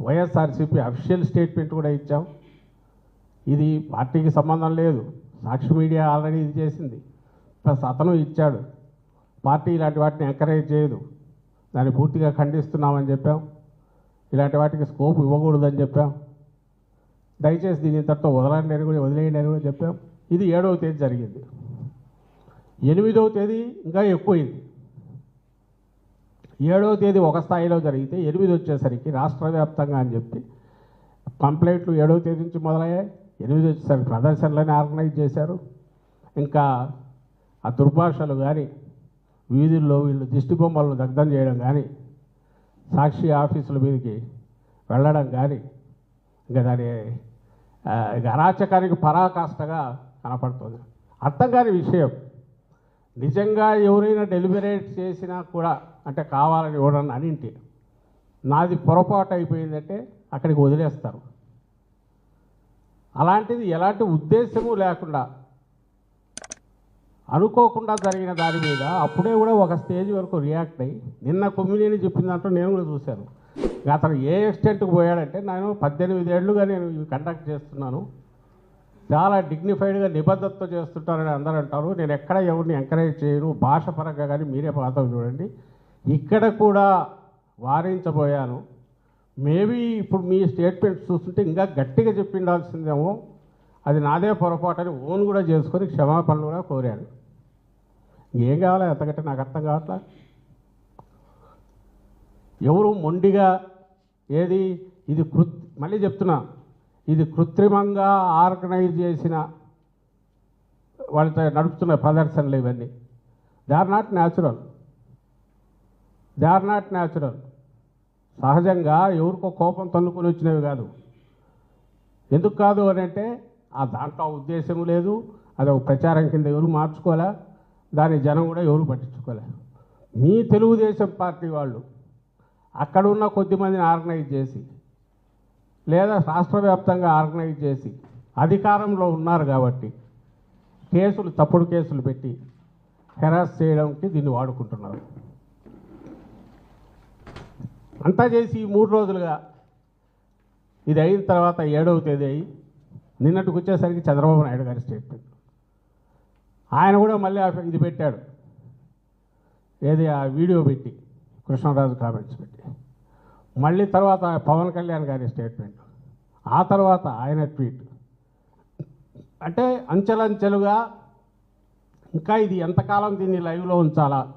YSRCP official statement కూడా ఇచ్చాం. ఇది పార్టీకి సంబంధం లేదు. సాక్షి మీడియా ఆల్రెడీ ఇది చేసింది. ప్లస్ అతను ఇచ్చాడు. పార్టీ ఇలాంటి వాటిని ఎంకరేజ్ చేయదు. దాన్ని పూర్తిగా ఖండిస్తున్నామని చెప్పాం. ఇలాంటి వాటికి స్కోప్ ఇవ్వకూడదని చెప్పాం. దయచేసి దీని ఇంతటితో వదలండి అని కూడా వదిలేయండి అని కూడా చెప్పాం. ఇది ఏడవ తేదీ జరిగింది. ఎనిమిదవ తేదీ ఇంకా ఎక్కువైంది. ఏడవ తేదీ ఒక స్థాయిలో జరిగితే ఎనిమిది వచ్చేసరికి రాష్ట్ర వ్యాప్తంగా అని చెప్పి కంప్లైంట్లు ఏడవ తేదీ నుంచి మొదలయ్యాయి. ఎనిమిది వచ్చేసరికి ప్రదర్శనలని ఆర్గనైజ్ చేశారు. ఇంకా ఆ దుర్భాషలు కానీ వీధుల్లో వీళ్ళు దిష్టి బొమ్మలను దగ్ధం చేయడం కానీ సాక్షి ఆఫీసుల మీదకి వెళ్ళడం కానీ ఇంకా దాని అరాచకానికి పరాకాష్టగా కనపడుతుంది. అర్థం కాని విషయం. నిజంగా ఎవరైనా డెలిబరేట్ చేసినా కూడా అంటే కావాలని ఎవడన్నా అనింటి నాది పొరపాటు అయిపోయిందంటే అక్కడికి వదిలేస్తారు. అలాంటిది ఎలాంటి ఉద్దేశము లేకుండా అనుకోకుండా జరిగిన దాని మీద అప్పుడే కూడా ఒక స్టేజ్ వరకు రియాక్ట్ అయ్యి నిన్న కొమ్మినేని చెప్పిన దాంట్లో నేను కూడా చూశాను. అతను ఏ ఎక్స్టెంట్కి పోయాడంటే నేను పద్దెనిమిది ఏళ్ళుగా నేను కండక్ట్ చేస్తున్నాను. చాలా డిగ్నిఫైడ్గా నిబద్ధతతో చేస్తుంటారని అందరూ అంటారు. నేను ఎక్కడ ఎవరిని ఎంకరేజ్ చేయను. భాష పరంగా కానీ మీరే పాత్ర చూడండి. ఇక్కడ కూడా వారించబోయాను. మేబీ ఇప్పుడు మీ స్టేట్మెంట్ చూస్తుంటే ఇంకా గట్టిగా చెప్పిండాల్సిందేమో అది నాదే పొరపాటు అని ఓన్ కూడా చేసుకొని క్షమాపణలు కూడా కోరాను. ఏం కావాలి అంతకంటే నాకు అర్థం కావట్లా? ఎవరు మొండిగా ఏది? ఇది కృత్ మళ్ళీ చెప్తున్నా ఇది కృత్రిమంగా ఆర్గనైజ్ చేసిన వాళ్ళతో నడుపుతున్న ప్రదర్శనలు ఇవన్నీ. They are not natural they are not natural సహజంగా ఎవరికో కోపం తన్నుకొని వచ్చినవి కాదు. ఎందుకు కాదు అని అంటే ఆ దాంట్లో ఉద్దేశం లేదు అది ఒక ప్రచారం కింద ఎవరు మార్చుకోలే దాని జనం కూడా ఎవరు పట్టించుకోలే మీ తెలుగుదేశం పార్టీ వాళ్ళు అక్కడ ఉన్న కొద్దిమందిని ఆర్గనైజ్ చేసి లేదా రాష్ట్ర వ్యాప్తంగా ఆర్గనైజ్ చేసి అధికారంలో ఉన్నారు కాబట్టి కేసులు తప్పుడు కేసులు పెట్టి హెరాస్ చేయడానికి దీన్ని వాడుకుంటున్నారు. అంతా చేసి మూడు రోజులుగా. ఇది అయిన తర్వాత ఏడవ తేదీ అయ్యి నిన్నటికి వచ్చేసరికి చంద్రబాబు నాయుడు గారి స్టేట్మెంట్. ఆయన కూడా మళ్ళీ ఆ- ఇది పెట్టాడు. ఏది ఆ వీడియో పెట్టి కృష్ణరాజు కామెంట్స్ పెట్టి. మళ్ళీ తర్వాత పవన్ కళ్యాణ్ గారి స్టేట్మెంట్. ఆ తర్వాత ఆయన ట్వీట్. అంటే అంచెలంచెలుగా ఇంకా ఇది ఎంతకాలం దీన్ని లైవ్లో ఉంచాలా?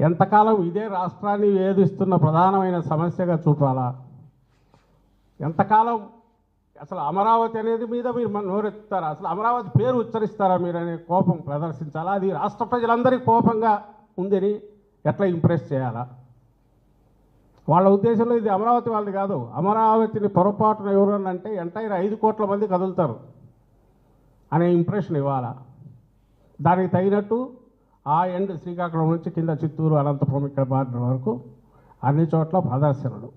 ఎంతకాలం ఇదే రాష్ట్రాన్ని వేధిస్తున్న ప్రధానమైన సమస్యగా చూపాలా? ఎంతకాలం అసలు అమరావతి అనేది మీద మీరు మన నోరెత్తారా అసలు అమరావతి పేరు ఉచ్చరిస్తారా మీరు అనే కోపం ప్రదర్శించాలా? అది రాష్ట్ర ప్రజలందరికీ కోపంగా ఉందని ఎట్లా ఇంప్రెస్ చేయాలా? వాళ్ళ ఉద్దేశంలో ఇది అమరావతి వాళ్ళది కాదు. అమరావతిని పొరపాటున ఎవరన్నా అంటే ఎంటైర్ ఐదు కోట్ల మంది కదులుతారు అనే ఇంప్రెషన్ ఇవ్వాలా? దానికి తగినట్టు ఆ ఎండ్ శ్రీకాకుళం నుంచి కింద చిత్తూరు అనంతపురం ఇక్కడ బార్డర్ వరకు అన్ని చోట్ల ప్రదర్శనలు.